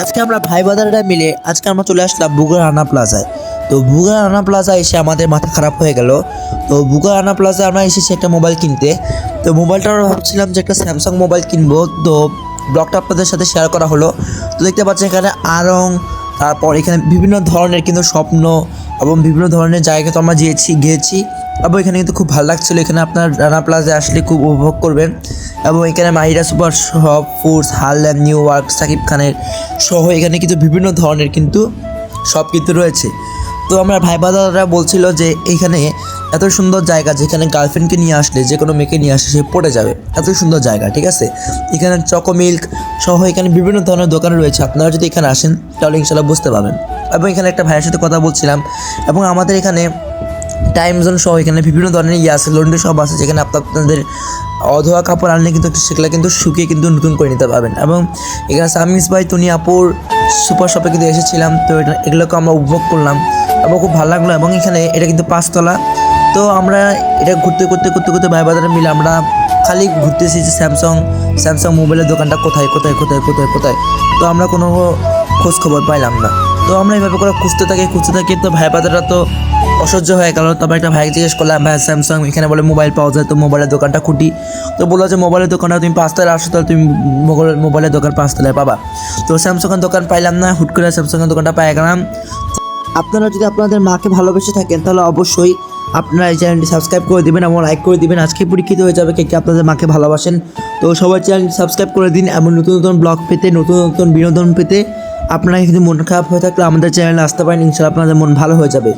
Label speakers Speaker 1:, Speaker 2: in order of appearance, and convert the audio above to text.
Speaker 1: আজকে আমরা ভাই বাদাররা মিলে আজকে আমরা চলে আসলাম বুগার রানা প্লাজায় তো বুগার রানা প্লাজা এসে আমাদের মাথা খারাপ হয়ে গেল। তো বুগার রানা প্লাজা আমরা এসেছি একটা মোবাইল কিনতে। তো মোবাইলটা আমরা ভাবছিলাম যে একটা স্যামসাং মোবাইল কিনবো। তো ব্লগটা আপনাদের সাথে শেয়ার করা হলো। তো দেখতে পাচ্ছেন এখানে আরং তারপর এখানে বিভিন্ন ধরনের কিন্তু স্বপ্ন এবং বিভিন্ন ধরনের জায়গা তো আমরা গিয়েছি গিয়েছি। এবং এখানে কিন্তু খুব ভালো লাগছিল। এখানে আপনার রানা প্লাজায় আসলে খুব উপভোগ করবেন। এবং এখানে Mahira super shop, foods, Harland, new work Sakib খানের সহ এখানে কিন্তু বিভিন্ন ধরনের কিন্তু সব কিন্তু রয়েছে। তো আমার ভাই বাদারা বলছিল যে, এখানে এত সুন্দর জায়গা যেখানে গার্লফ্রেন্ডকে নিয়ে আসলে যে কোনো মেয়েকে নিয়ে আসলে সে পড়ে যাবে। এত সুন্দর জায়গা, ঠিক আছে? এখানে চকো মিল্ক সহ এখানে বিভিন্ন ধরনের দোকান রয়েছে। আপনারা যদি এখানে আসেন, তাহলে ইনশাল্লাহ বুঝতে পারবেন। এবং এখানে একটা ভাইয়ের সাথে কথা বলছিলাম। এবং আমাদের এখানে টাইম জোন সহ এখানে বিভিন্ন ধরনের ইয়ে আছে সব আছে, যেখানে আপনা- আপনাদের অধোয়া কাপড় আনলে কিন্তু সেগুলো কিন্তু শুকিয়ে কিন্তু নতুন করে নিতে পারবেন। এবং এখানে সামিস ভাই তুনি আপুর সুপার শপে কিন্তু এসেছিলাম, তো এটা- এগুলোকে আমরা উপভোগ করলাম এবং খুব ভালো লাগল। এবং এখানে এটা কিন্তু পাঁচতলা, তো আমরা এটা ঘুরতে ঘুরতে ঘুরতে ঘুরতে ভাই বাজারে মিলে আমরা খালি ঘুরতেছি যে স্যামসাং স্যামসাং মোবাইলের দোকানটা কোথায় কোথায় কোথায় কোথায় কোথায়, তো আমরা কোনো খোঁজ খবর পাইলাম না। তো আমরা এইভাবে করে খুঁজতে থাকি খুঁজতে থাকি তো ভাই বাজারটা তো অসহ্য হয়ে গেল। তবে একটা ভাই জিজ্ঞেস করলাম, ভাই স্যামসাং এখানে বলে মোবাইল পাওয়া যায়, তো মোবাইলের দোকানটা খুঁটি। তো বলল যে মোবাইলের দোকানটা তুমি পাঁচতলায় আসো, তাহলে তুমি মোবাইল- মোবাইলের দোকান পাঁচতলায় পাবা। তো স্যামসাংয়ের দোকান পাইলাম না, হুট করে স্যামসাংয়ের দোকানটা পাই গেলাম। আপনারা যদি আপনাদের মাকে ভালোবেসে থাকেন, তাহলে অবশ্যই আপনারা এই চ্যানেলটি সাবস্ক্রাইব করে দিবেন এবং লাইক করে দিবেন। আজকে পরীক্ষিত হয়ে যাবে কে কে আপনাদের মাকে ভালোবাসেন। তো সবাই চ্যানেলটি সাবস্ক্রাইব করে দিন এবং নতুন নতুন ব্লগ পেতে, নতুন নতুন বিনোদন পেতে আপনারা যদি মন খারাপ হয়ে থাকলে আমাদের চ্যানেলে আসতে পারেন ইনশাল্লাহ আপনাদের মন ভালো হয়ে যাবে।